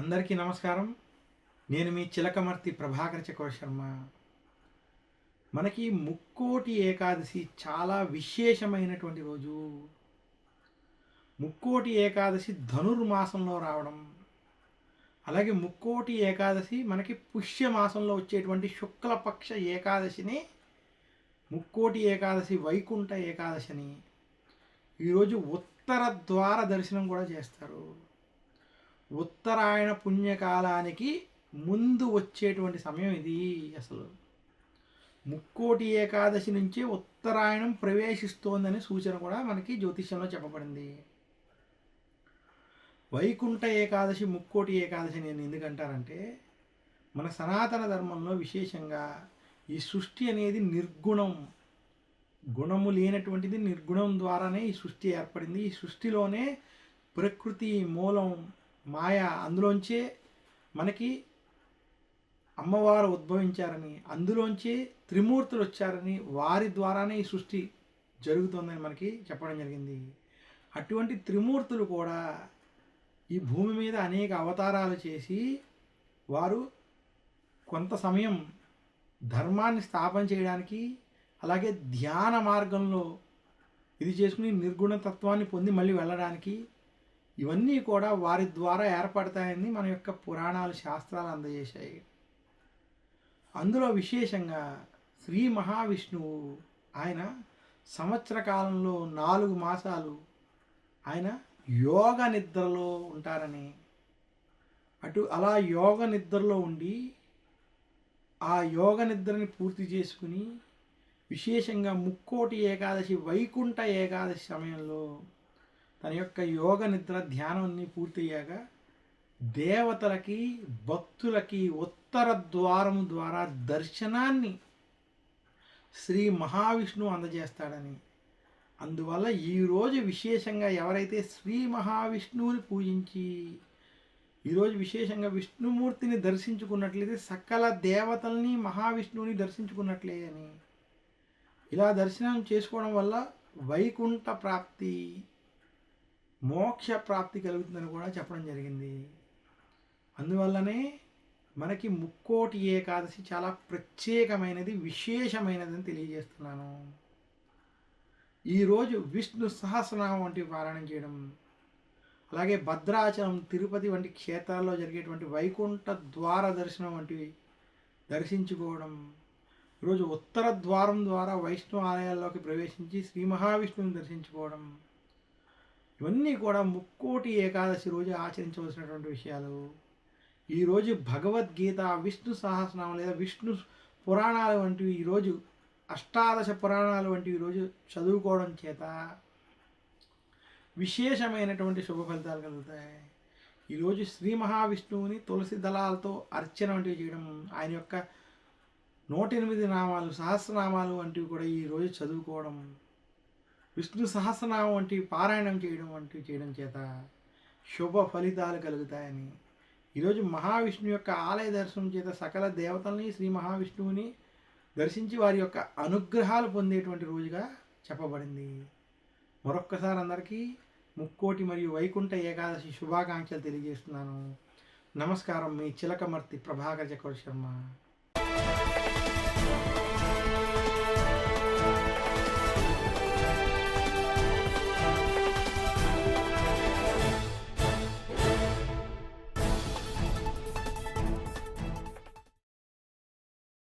అందరికీ నమస్కారం. నేను మీ చిలకమర్తి ప్రభాకర్ చక్ర శర్మ. మనకి ముక్కోటి ఏకాదశి చాలా విశేషమైనటువంటి రోజు. ముక్కోటి ఏకాదశి ధనుర్మాసంలో రావడం. అలాగే ముక్కోటి ఏకాదశి మనకి పుష్యమాసంలో వచ్చేటువంటి శుక్లపక్ష ఏకాదశిని ముక్కోటి ఏకాదశి వైకుంఠ ఏకాదశిని ఈరోజు ఉత్తర ద్వార దర్శనం కూడా చేస్తారు. ఉత్తరాయణ పుణ్యకాలానికి ముందు వచ్చేటువంటి సమయం ఇది అసలు. ముక్కోటి ఏకాదశి నుంచి ఉత్తరాయణం ప్రవేశిస్తోందని సూచన కూడా మనకి జ్యోతిష్యంలో చెప్పబడింది. వైకుంఠ ఏకాదశి ముక్కోటి ఏకాదశి నేను ఎందుకంటారంటే మన సనాతన ధర్మంలో విశేషంగా ఈ సృష్టి అనేది నిర్గుణం. గుణము లేనటువంటిది నిర్గుణం ద్వారానే ఈ సృష్టి ఏర్పడింది. ఈ సృష్టిలోనే ప్రకృతి మూలం మాయ అందులోంచే మనకి అమ్మవారు ఉద్భవించారని అందులోంచి త్రిమూర్తులు వచ్చారని వారి ద్వారానే ఈ సృష్టి జరుగుతుందని మనకి చెప్పడం జరిగింది. అటువంటి త్రిమూర్తులు కూడా ఈ భూమి మీద అనేక అవతారాలు చేసి వారు కొంత సమయం ధర్మాన్ని స్థాపన చేయడానికి అలాగే ధ్యాన మార్గంలో ఇది చేసుకుని నిర్గుణ తత్వాన్ని పొంది మళ్ళీ వెళ్ళడానికి ఇవన్నీ కూడా వారి ద్వారా ఏర్పడతాయని మన యొక్క పురాణాలు శాస్త్రాలు అందజేశాయి. అందులో విశేషంగా శ్రీ మహావిష్ణువు ఆయన సంవత్సర కాలంలో నాలుగు మాసాలు ఆయన యోగ నిద్రలో ఉంటారని. అటు అలా యోగ నిద్రలో ఉండి ఆ యోగ నిద్రని పూర్తి చేసుకుని విశేషంగా ముక్కోటి ఏకాదశి వైకుంఠ ఏకాదశి సమయంలో తన యొక్క యోగ నిద్ర ధ్యానాన్ని పూర్తయ్యాక దేవతలకి భక్తులకి ఉత్తర ద్వారం ద్వారా దర్శనాన్ని శ్రీ మహావిష్ణువు అందజేస్తాడని. అందువల్ల ఈరోజు విశేషంగా ఎవరైతే శ్రీ మహావిష్ణువుని పూజించి ఈరోజు విశేషంగా విష్ణుమూర్తిని దర్శించుకున్నట్లయితే సకల దేవతల్ని మహావిష్ణువుని దర్శించుకున్నట్లే అని. ఇలా దర్శనం చేసుకోవడం వల్ల వైకుంఠ ప్రాప్తి మోక్ష ప్రాప్తి కలుగుతుందని కూడా చెప్పడం జరిగింది. అందువల్లనే మనకి ముక్కోటి ఏకాదశి చాలా ప్రత్యేకమైనది విశేషమైనది అని తెలియజేస్తున్నాను ఈరోజు విష్ణు సహస్రనామం వంటి పారాయణం చేయడం అలాగే భద్రాచలం తిరుపతి వంటి క్షేత్రాల్లో జరిగేటువంటి వైకుంఠ ద్వార దర్శనం వంటివి దర్శించుకోవడం ఈరోజు ఉత్తర ద్వారం ద్వారా వైష్ణవ ఆలయాల్లోకి ప్రవేశించి శ్రీ మహావిష్ణువుని దర్శించుకోవడం ఇవన్నీ కూడా ముక్కోటి ఏకాదశి రోజు ఆచరించవలసినటువంటి విషయాలు. ఈరోజు భగవద్గీత విష్ణు సహస్రనామం లేదా విష్ణు పురాణాలు వంటివి ఈరోజు అష్టాదశ పురాణాలు వంటివి ఈరోజు చదువుకోవడం చేత విశేషమైనటువంటి శుభ ఫలితాలు కలుగుతాయి. ఈరోజు శ్రీ మహావిష్ణువుని తులసి దళాలతో అర్చన వంటివి చేయడం ఆయన యొక్క నూట ఎనిమిది నామాలు సహస్రనామాలు వంటివి కూడా ఈరోజు చదువుకోవడం. విష్ణు సహస్రనామం వంటి పారాయణం చేయడం వంటివి చేయడం చేత శుభ ఫలితాలు కలుగుతాయని. ఈరోజు మహావిష్ణువు యొక్క ఆలయ దర్శనం చేత సకల దేవతల్ని శ్రీ మహావిష్ణువుని దర్శించి వారి యొక్క అనుగ్రహాలు పొందేటువంటి రోజుగా చెప్పబడింది. మరొక్కసారి అందరికీ ముక్కోటి మరియు వైకుంఠ ఏకాదశి శుభాకాంక్షలు తెలియజేస్తున్నాను. నమస్కారం మీ చిలకమర్తి ప్రభాకర్ చక్రవర్తి శర్మ.